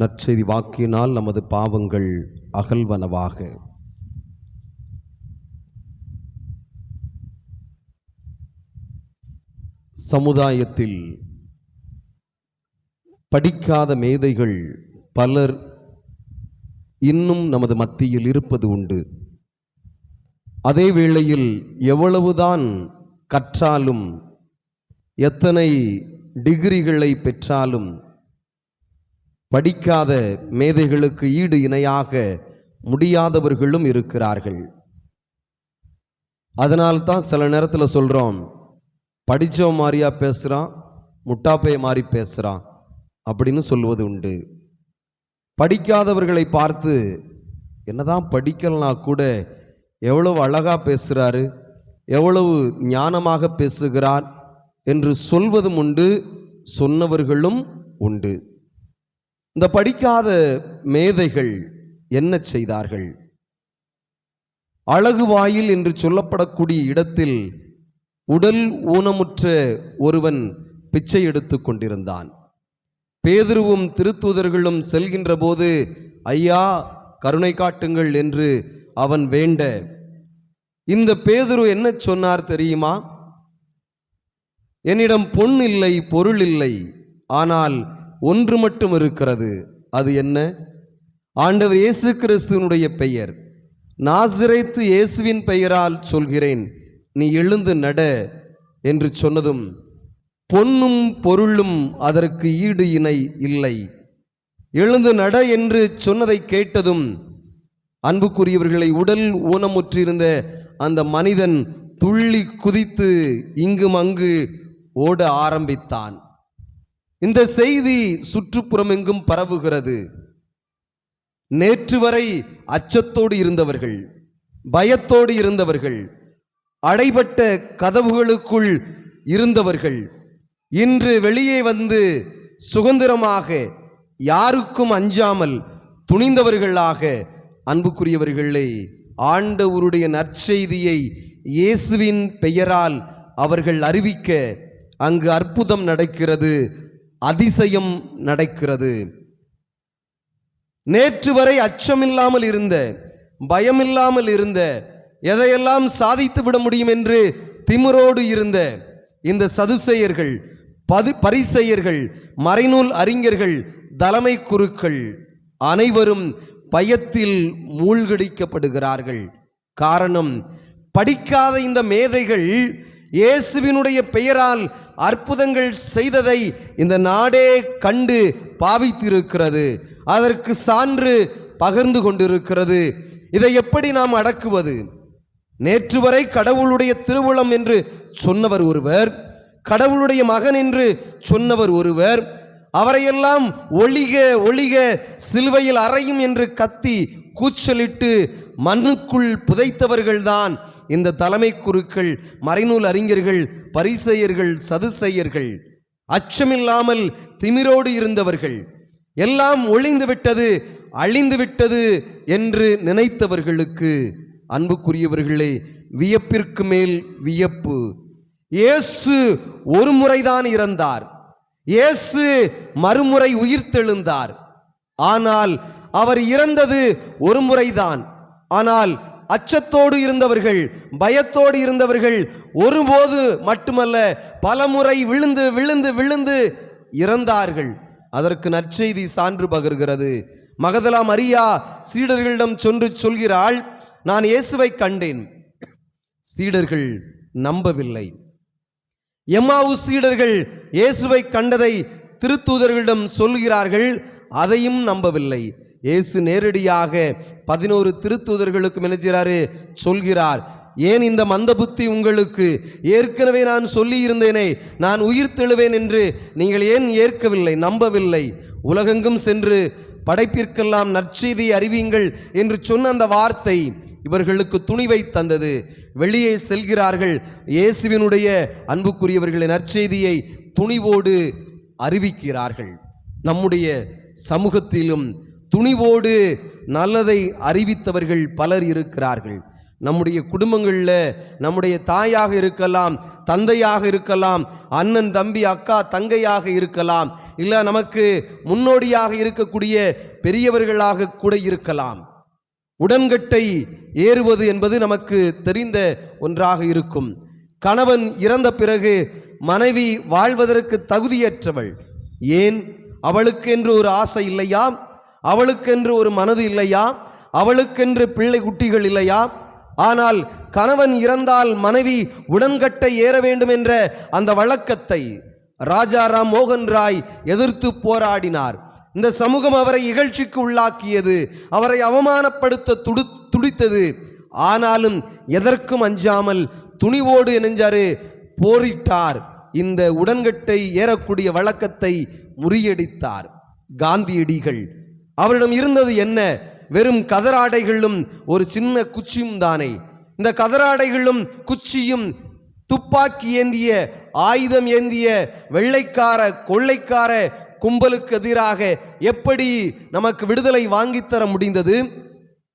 நற்செய்தி வாக்கினால் நமது பாவங்கள் அகல்வனவாக. சமுதாயத்தில் படிக்காத மேதைகள் பலர் இன்னும் நமது மத்தியில் இருப்பது உண்டு. அதே வேளையில் எவ்வளவுதான் கற்றாலும் எத்தனை டிகிரிகளை பெற்றாலும் படிக்காத மேதைகளுக்கு ஈடு இணையாக முடியாதவர்களும் இருக்கிறார்கள். அதனால்தான் சில நேரத்தில் சொல்கிறோம் படித்தவன் மாதிரியா பேசுகிறான் முட்டாப்பைய மாதிரி பேசுகிறான் அப்படின்னு சொல்வது உண்டு. படிக்காதவர்களை பார்த்து என்னதான் படிக்கலனா கூட எவ்வளவு அழகாக பேசுகிறாரு எவ்வளவு ஞானமாக பேசுகிறார் என்று சொல்வதும் உண்டு சொன்னவர்களும் உண்டு. இந்த படிக்காத மேதைகள் என்ன செய்தார்கள்? அழகு வாயில் என்று சொல்லப்படக்கூடிய இடத்தில் உடல் ஊனமுற்ற ஒருவன் பிச்சை எடுத்து கொண்டிருந்தான். பேதுருவும் திருத்தூதர்களும் செல்கின்ற போது ஐயா கருணை காட்டுங்கள் என்று அவன் வேண்ட. இந்த பேதுரு என்ன சொன்னார் தெரியுமா? என்னிடம் பொன் இல்லை பொருள் இல்லை. ஆனால் ஒன்று மட்டும் இருக்கிறது. அது என்ன? ஆண்டவர் இயேசு கிறிஸ்துவனுடைய பெயர். நாசிரைத்து இயேசுவின் பெயரால் சொல்கிறேன் நீ எழுந்து நட என்று சொன்னதும் பொன்னும் பொருளும் அதற்கு ஈடு இணை இல்லை. எழுந்து நட என்று சொன்னதை கேட்டதும் அன்புக்குரியவர்களை உடல் ஊனமுற்றிருந்த அந்த மனிதன் துள்ளி குதித்து இங்கும் அங்கு ஓட ஆரம்பித்தான். இந்த செய்தி சுற்றுப்புறமெங்கும் பரவுகிறது. நேற்று வரை அச்சத்தோடு இருந்தவர்கள் பயத்தோடு இருந்தவர்கள் அடைபட்ட கதவுகளுக்குள் இருந்தவர்கள் இன்று வெளியே வந்து சுதந்திரமாக யாருக்கும் அஞ்சாமல் துணிந்தவர்களாக அன்புக்குரியவர்களே ஆண்டவருடைய நற்செய்தியை இயேசுவின் பெயரால் அவர்கள் அறிவிக்க அங்கு அற்புதம் நடக்கிறது. அதிசயம் நடக்கிறது. நேற்று வரை அச்சமில்லாமல் இருந்த பயமில்லாமல் இருந்த எதையெல்லாம் சாதித்து விட முடியும் என்று திமிரோடு இருந்த இந்த சதுசெயர்கள் பது பரிசெயர்கள் மறைநூல் அறிஞர்கள் தலைமை குருக்கள் அனைவரும் பயத்தில் மூழ்கடிக்கப்படுகிறார்கள். காரணம் படிக்காத இந்த மேதைகள் இயேசுவினுடைய பெயரால் அற்புதங்கள் செய்ததை இந்த நாடே கண்டு பாவித்திருக்கிறது. அதற்கு சான்று பகிர்ந்து கொண்டிருக்கிறது. இதை எப்படி நாம் அடக்குவது? நேற்று வரை கடவுளுடைய திருவுளம் என்று சொன்னவர் ஒருவர் கடவுளுடைய மகன் என்று சொன்னவர் ஒருவர் அவரையெல்லாம் ஒளிக ஒளிக சிலுவையில் அறையும் என்று கத்தி கூச்சலிட்டு மண்ணுக்குள் புதைத்தவர்கள்தான் இந்த தலைமை குருக்கள் மறைநூல் அறிஞர்கள் பரிசெயர்கள் சதுசெயர்கள் அச்சமில்லாமல் திமிரோடு இருந்தவர்கள் எல்லாம் ஒளிந்து விட்டது அழிந்து விட்டது என்று நினைத்தவர்களுக்கு அன்புக்குரியவர்களே வியப்பிற்கு மேல் வியப்பு. இயேசு ஒரு முறைதான் இறந்தார். இயேசு மறுமுறை உயிர்த்தெழுந்தார் ஆனால் அவர் இறந்தது ஒரு முறைதான். ஆனால் அச்சத்தோடு இருந்தவர்கள் பயத்தோடு இருந்தவர்கள் ஒருபோது மட்டுமல்ல பலமுறை விழுந்து விழுந்து விழுந்து இறந்தார்கள். அதற்கு நற்செய்தி சான்று பகர்கிறது. மகதலா மரியா சீடர்களிடம் சென்று சொல்கிறாள் நான் இயேசுவை கண்டேன். சீடர்கள் நம்பவில்லை. எம்மாவு சீடர்கள் இயேசுவை கண்டதை திருத்தூதர்களிடம் சொல்கிறார்கள் அதையும் நம்பவில்லை. இயேசு நேரடியாக பதினோரு திருத்தூதர்களுக்கு நினைச்சாரு சொல்கிறார். ஏன் இந்த மந்த புத்தி உங்களுக்கு? ஏற்கனவே நான் சொல்லியிருந்தேனே நான் உயிர் தெழுவேன் என்று நீங்கள் ஏன் ஏற்கவில்லை நம்பவில்லை? உலகெங்கும் சென்று படைப்பிற்கெல்லாம் நற்செய்தி அறிவியுங்கள் என்று சொன்ன அந்த வார்த்தை இவர்களுக்கு துணிவை தந்தது. வெளியே செல்கிறார்கள். இயேசுவினுடைய அன்புக்குரியவர்களின் நற்செய்தியை துணிவோடு அறிவிக்கிறார்கள். நம்முடைய சமூகத்திலும் துணிவோடு நல்லதை அறிவித்தவர்கள் பலர் இருக்கிறார்கள். நம்முடைய குடும்பங்களில் நம்முடைய தாயாக இருக்கலாம் தந்தையாக இருக்கலாம் அண்ணன் தம்பி அக்கா தங்கையாக இருக்கலாம் இல்லை நமக்கு முன்னோடியாக இருக்கக்கூடிய பெரியவர்களாக கூட இருக்கலாம். உடன்கட்டை ஏறுவது என்பது நமக்கு தெரிந்த ஒன்றாக இருக்கும். கணவன் இறந்த பிறகு மனைவி வாழ்வதற்கு தகுதியற்றவள். ஏன்? அவளுக்கென்று ஒரு ஆசை இல்லையா? அவளுக்கென்று ஒரு மனது இல்லையா? அவளுக்கென்று பிள்ளை குட்டிகள் இல்லையா? ஆனால் கணவன் இறந்தால் மனைவி உடன்கட்டை ஏற வேண்டும் என்ற அந்த வழக்கத்தை ராஜாராம் மோகன் ராய் எதிர்த்து போராடினார். இந்த சமூகம் அவரை இகழ்ச்சிக்கு உள்ளாக்கியது அவரை அவமானப்படுத்த துடு துடித்தது. ஆனாலும் எதற்கும் அஞ்சாமல் துணிவோடு இணைஞ்சாரு போரிட்டார். இந்த உடன்கட்டை ஏறக்கூடிய வழக்கத்தை முறியடித்தார். காந்தியடிகள் அவரிடம் இருந்தது என்ன? வெறும் கதராடைகளும் ஒரு சின்ன குச்சியும் தானே. இந்த கதராடைகளும் குச்சியும் துப்பாக்கி ஏந்திய ஆயுதம் ஏந்திய வெள்ளைக்கார கொள்ளைக்கார கும்பலுக்கு எதிராக எப்படி நமக்கு விடுதலை வாங்கித்தர முடிந்தது?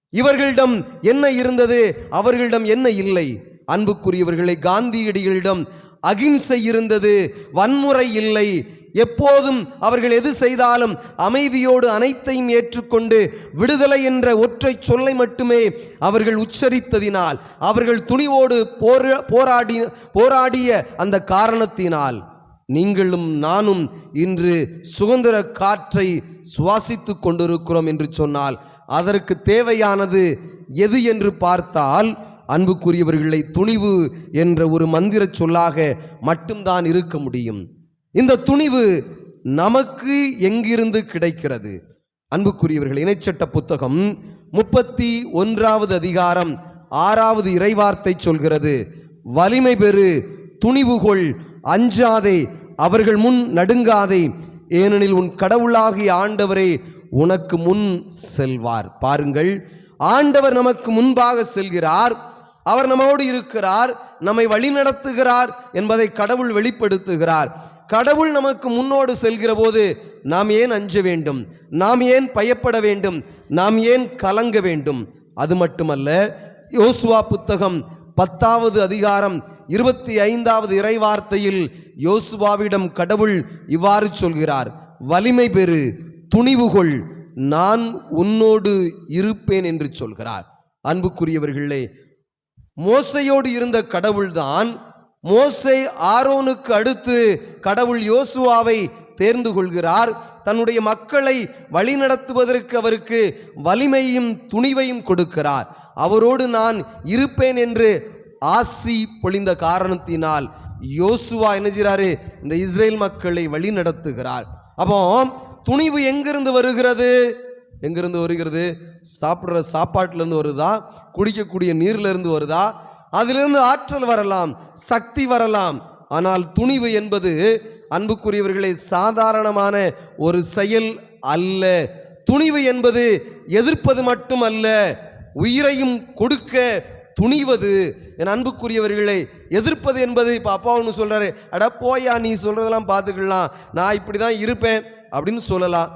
இவர்களிடம் என்ன இருந்தது? அவர்களிடம் என்ன இல்லை? அன்புக்குரியவர்களை காந்தியடிகளிடம் அகிம்சை இருந்தது வன்முறை இல்லை. எப்போதும் அவர்கள் எது செய்தாலும் அமைதியோடு அனைத்தையும் ஏற்றுக்கொண்டு விடுதலை என்ற ஒற்றை சொல்லை மட்டுமே அவர்கள் உச்சரித்ததினால் அவர்கள் துணிவோடு போர போராடி போராடிய அந்த காரணத்தினால் நீங்களும் நானும் இன்று சுதந்திர காற்றை சுவாசித்து கொண்டிருக்கிறோம் என்று சொன்னால் அதற்கு தேவையானது எது என்று பார்த்தால் அன்புக்குரியவர்களை துணிவு என்ற ஒரு மந்திர சொல்லாக மட்டும்தான் இருக்க முடியும். இந்த துணிவு நமக்கு எங்கிருந்து கிடைக்கிறது? அன்புக்குரியவர்கள் இணைச்சட்ட புத்தகம் முப்பத்தி ஒன்றாவது அதிகாரம் ஆறாவது இறைவார்த்தை சொல்கிறது வலிமை பெறு துணிவுகொள் அஞ்சாதே அவர்கள் முன் நடுங்காதே ஏனெனில் உன் கடவுளாகிய ஆண்டவரே உனக்கு முன் செல்வார். பாருங்கள் ஆண்டவர் நமக்கு முன்பாக செல்கிறார் அவர் நம்மோடு இருக்கிறார் நம்மை வழிநடத்துகிறார் என்பதை கடவுள் வெளிப்படுத்துகிறார். கடவுள் நமக்கு முன்னோடு செல்கிற போது நாம் ஏன் அஞ்ச வேண்டும்? நாம் ஏன் பயப்பட வேண்டும்? நாம் ஏன் கலங்க வேண்டும்? அது மட்டுமல்ல யோசுவா புத்தகம் பத்தாவது அதிகாரம் இருபத்தி ஐந்தாவது இறைவார்த்தையில் யோசுவாவிடம் கடவுள் இவ்வாறு சொல்கிறார் வலிமை பெறு துணிவுகொள் நான் உன்னோடு இருப்பேன் என்று சொல்கிறார். அன்புக்குரியவர்களே மோசையோடு இருந்த கடவுள்தான் மோசை ஆரோனுக்கு அடுத்து கடவுள் யோசுவாவை தேர்ந்து கொள்கிறார். தன்னுடைய மக்களை வழிநடத்துவதற்கு அவருக்கு வலிமையும் துணிவையும் கொடுக்கிறார். அவரோடு நான் இருப்பேன் என்று ஆசி பொழிந்த காரணத்தினால் யோசுவா என்ன செய்கிறாரு? இந்த இஸ்ரேல் மக்களை வழி நடத்துகிறார். அப்போ துணிவு எங்கிருந்து வருகிறது? எங்கிருந்து வருகிறது? சாப்பிட்ற சாப்பாட்டிலேருந்து வருதா? குடிக்கக்கூடிய நீர்லேருந்து வருதா? அதிலிருந்து ஆற்றல் வரலாம் சக்தி வரலாம். ஆனால் துணிவு என்பது அன்புக்குரியவர்களே சாதாரணமான ஒரு செயல் அல்ல. துணிவு என்பது எதிர்ப்பது மட்டுமல்ல உயிரையும் கொடுக்க துணிவது. என் அன்புக்குரியவர்களை எதிர்ப்பது என்பது இப்போ அப்பா ஒன்று சொல்கிறாரு அட போயா நீ சொல்கிறதெல்லாம் பார்த்துக்கலாம். நான் இப்படி தான் இருப்பேன் அப்படின்னு சொல்லலாம்.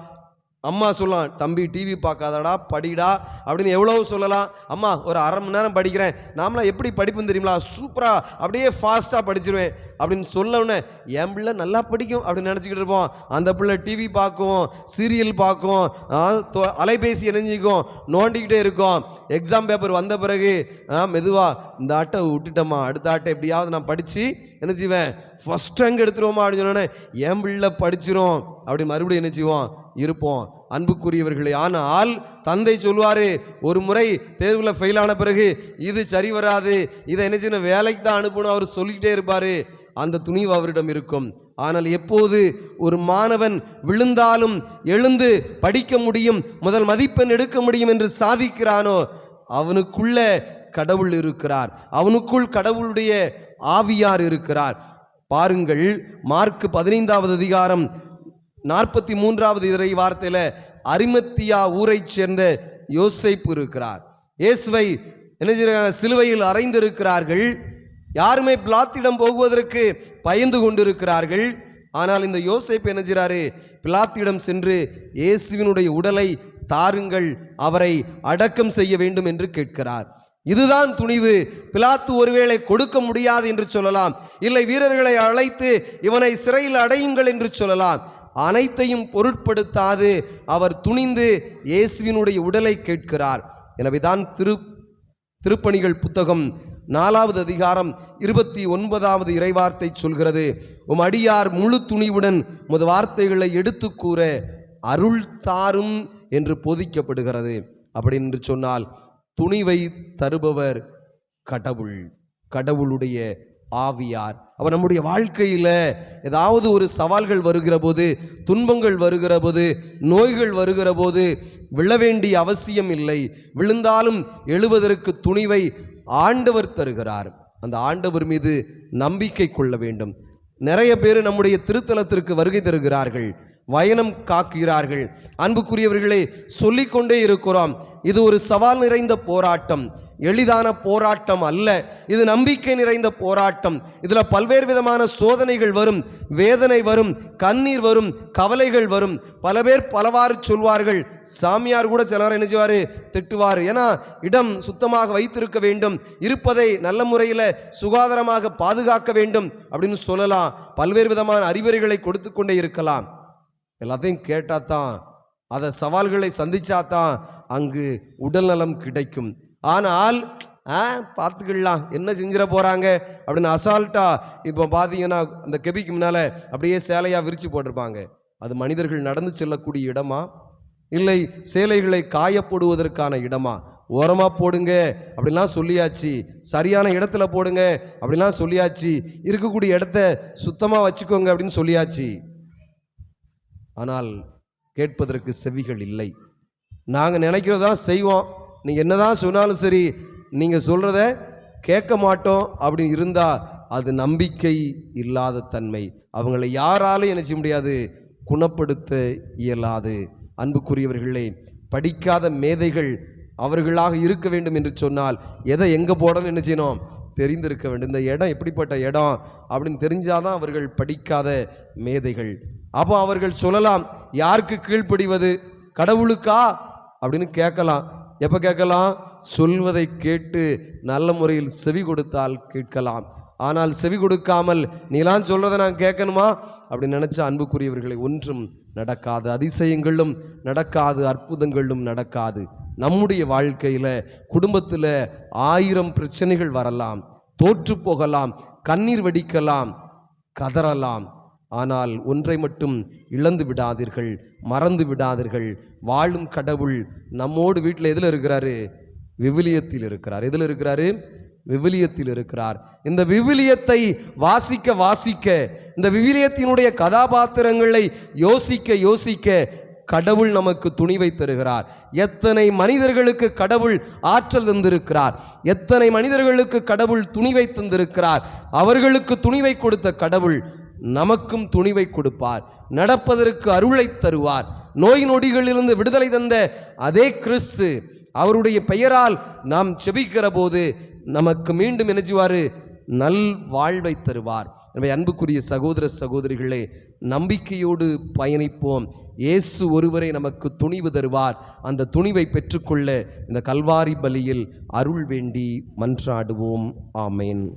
அம்மா சொல்லலாம் தம்பி டிவி பார்க்காதடா படிடா அப்படின்னு எவ்வளோ சொல்லலாம். அம்மா ஒரு அரை மணி நேரம் படிக்கிறேன். நாமளாம் எப்படி படிப்புன்னு தெரியுங்களா? சூப்பராக அப்படியே ஃபாஸ்ட்டாக படிச்சிருவேன். அப்படின்னு சொல்லவுடனே என் பிள்ளை நல்லா படிக்கும் அப்படின்னு நினச்சிக்கிட்டு இருப்போம். அந்த பிள்ளை டிவி பார்க்கும் சீரியல் பார்க்கும் தொ- அலைபேசி இணைஞ்சிக்கும் நோண்டிக்கிட்டே இருக்கும். எக்ஸாம் பேப்பர் வந்த பிறகு மெதுவாக இந்த ஆட்டை விட்டுட்டோமா அடுத்த ஆட்டை எப்படியாவது நான் படித்து என்ன செய்வேன்? ஃபஸ்ட் ரேங்க் எடுத்துருவோமா? அப்படின்னு சொன்னோன்னே என் பிள்ளை படிச்சிரும் அப்படி மறுபடியும் என்ன செய்வோம்? இருப்போம். அன்புக்குரியவர்களே ஆனால் தந்தை சொல்லுவார் ஒரு முறை தேர்வில் ஃபெயில் ஆன பிறகு இது சரி வராது. இதை என்ன செய்யணும்? வேலைக்கு தான் அனுப்பணும். அவர் சொல்லிக்கிட்டே இருப்பார். அந்த துணிவு அவரிடம் இருக்கும். ஆனால் எப்போது ஒரு மாணவன் விழுந்தாலும் எழுந்து படிக்க முடியும் முதல் மதிப்பெண் எடுக்க முடியும் என்று சாதிக்கிறானோ அவனுக்குள்ள கடவுள் இருக்கிறார். அவனுக்குள் கடவுளுடைய ஆவியார் இருக்கிறார். பாருங்கள் மார்க் பதினைந்தாவது அதிகாரம் நாற்பத்தி மூன்றாவது இறை வார்த்தையில் அரிமத்தியா ஊரைச் சேர்ந்த யோசைப்பு இருக்கிறார். இயேசுவை என்ன சிலுவையில் அறைந்திருக்கிறார்கள். யாருமே பிளாத்திடம் போகுவதற்கு பயந்து கொண்டிருக்கிறார்கள். ஆனால் இந்த யோசேப் என்ன பிளாத்திடம் சென்று இயேசுவினுடைய உடலை தாருங்கள் அவரை அடக்கம் செய்ய வேண்டும் என்று கேட்கிறார். இதுதான் துணிவு. பிலாத்து ஒருவேளை கொடுக்க முடியாது என்று சொல்லலாம். இல்லை வீரர்களை அழைத்து இவனை சிறையில் அடையுங்கள் என்று சொல்லலாம். அனைத்தையும் பொருட்படுத்தாது. அவர் துணிந்து இயேசுவினுடைய உடலை கேட்கிறார். எனவேதான் திரு திருப்பணிகள் புத்தகம் நாலாவது அதிகாரம் இருபத்தி ஒன்பதாவது இறைவார்த்தை சொல்கிறது உம் அடியார் முழு துணிவுடன் உமது வார்த்தைகளை எடுத்து கூற அருள் தாரும் என்று போதிக்கப்படுகிறது. அப்படி என்று சொன்னால் துணிவை தருபவர் கடவுள் கடவுளுடைய ஆவியார். அவர் நம்முடைய வாழ்க்கையில் ஏதாவது ஒரு சவால்கள் வருகிற போது துன்பங்கள் வருகிற போது நோய்கள் வருகிற போது விழ வேண்டிய அவசியம் இல்லை. விழுந்தாலும் எழுவதற்கு துணிவை ஆண்டவர் தருகிறார். அந்த ஆண்டவர் மீது நம்பிக்கை கொள்ள வேண்டும். நிறைய பேர் நம்முடைய திருத்தலத்திற்கு வருகை தருகிறார்கள். வயனம் காக்கிறார்கள் அன்புக்குரியவர்களே சொல்லிக்கொண்டே இருக்கிறோம். இது ஒரு சவால் நிறைந்த போராட்டம். எளிதான போராட்டம் அல்ல. இது நம்பிக்கை நிறைந்த போராட்டம். இதில் பல்வேறு விதமான சோதனைகள் வரும். வேதனை வரும். கண்ணீர் வரும். கவலைகள் வரும். பல பேர் பலவாறு சொல்வார்கள். சாமியார் கூட சிலர் என்ன செய்வார்? திட்டுவார். ஏன்னா இடம் சுத்தமாக வைத்திருக்க வேண்டும். இருப்பதை நல்ல முறையில் சுகாதாரமாக பாதுகாக்க வேண்டும் அப்படின்னு சொல்லலாம். பல்வேறு விதமான அறிவுரைகளை கொடுத்து கொண்டே இருக்கலாம். எல்லாத்தையும் கேட்டால் தான் அதை சவால்களை சந்திச்சா தான் அங்கு உடல்நலம் கிடைக்கும். ஆனால் ஆ பார்த்துக்கிடலாம் என்ன செஞ்சிட போகிறாங்க அப்படின்னு அசால்ட்டாக இப்போ பார்த்தீங்கன்னா அந்த கெபிக்கு முன்னால் அப்படியே சேலையாக விரித்து போட்டிருப்பாங்க. அது மனிதர்கள் நடந்து செல்லக்கூடிய இடமா? இல்லை சேலைகளை காயப்போடுவதற்கான இடமா? ஓரமாக போடுங்க அப்படிலாம் சொல்லியாச்சு. சரியான இடத்துல போடுங்க அப்படிலாம் சொல்லியாச்சு. இருக்கக்கூடிய இடத்த சுத்தமாக வச்சுக்கோங்க அப்படின்னு சொல்லியாச்சு. ஆனால் கேட்பதற்கு செவிகள் இல்லை. நாங்கள் நினைக்கிறதான் செய்வோம். நீங்கள் என்னதான் சொன்னாலும் சரி நீங்கள் சொல்கிறத கேட்க மாட்டோம் அப்படின்னு இருந்தால் அது நம்பிக்கை இல்லாத தன்மை. அவங்களை யாராலும் என்ன செய்ய முடியாது குணப்படுத்த இயலாது. அன்புக்குரியவர்களே படிக்காத மேதைகள் அவர்களாக இருக்க வேண்டும் என்று சொன்னால் எதை எங்கே போடணும்னு என்ன செய்யணும்? தெரிந்திருக்க வேண்டும். இந்த இடம் எப்படிப்பட்ட இடம் அப்படின்னு தெரிஞ்சாதான் அவர்கள் படிக்காத மேதைகள். அப்போ அவர்கள் சொல்லலாம் யாருக்கு கீழ்ப்படிவது? கடவுளுக்கா? அப்படின்னு கேட்கலாம். எப்போ கேட்கலாம்? சொல்வதை கேட்டு நல்ல முறையில் செவி கொடுத்தால் கேட்கலாம். ஆனால் செவி கொடுக்காமல் நீலாம் சொல்கிறத நான் கேட்கணுமா? அப்படின்னு நினச்ச அன்புக்குரியவர்களை ஒன்றும் நடக்காது. அதிசயங்களும் நடக்காது அற்புதங்களும் நடக்காது. நம்முடைய வாழ்க்கையில் குடும்பத்தில் ஆயிரம் பிரச்சனைகள் வரலாம். தோற்று போகலாம் கண்ணீர் வடிக்கலாம் கதறலாம். ஆனால் ஒன்றை மட்டும் இழந்து விடாதீர்கள் மறந்து விடாதீர்கள். வாழும் கடவுள் நம்மோடு வீட்டில் எதில் இருக்கிறாரு? விவிலியத்தில் இருக்கிறார். எதில் இருக்கிறாரு? விவிலியத்தில் இருக்கிறார். இந்த விவிலியத்தை வாசிக்க வாசிக்க இந்த விவிலியத்தினுடைய கதாபாத்திரங்களை யோசிக்க யோசிக்க கடவுள் நமக்கு துணிவை தருகிறார். எத்தனை மனிதர்களுக்கு கடவுள் ஆற்றல் தந்திருக்கிறார்? எத்தனை மனிதர்களுக்கு கடவுள் துணிவை தந்திருக்கிறார்? அவர்களுக்கு துணிவை கொடுத்த கடவுள் நமக்கும் துணிவை கொடுப்பார். நடப்பதற்கு அருளை தருவார். நோய் நொடிகளிலிருந்து விடுதலை தந்த அதே கிறிஸ்து அவருடைய பெயரால் நாம் செபிக்கிற போது நமக்கு மீண்டும் என்ன நல் வாழ்வை தருவார். எனவே அன்புக்குரிய சகோதர சகோதரிகளே நம்பிக்கையோடு பயணிப்போம். இயேசு ஒருவரை நமக்கு துணிவு தருவார். அந்த துணிவை பெற்றுக்கொள்ள இந்த கல்வாரி பலியில் அருள் வேண்டி மன்றாடுவோம். ஆமேன்.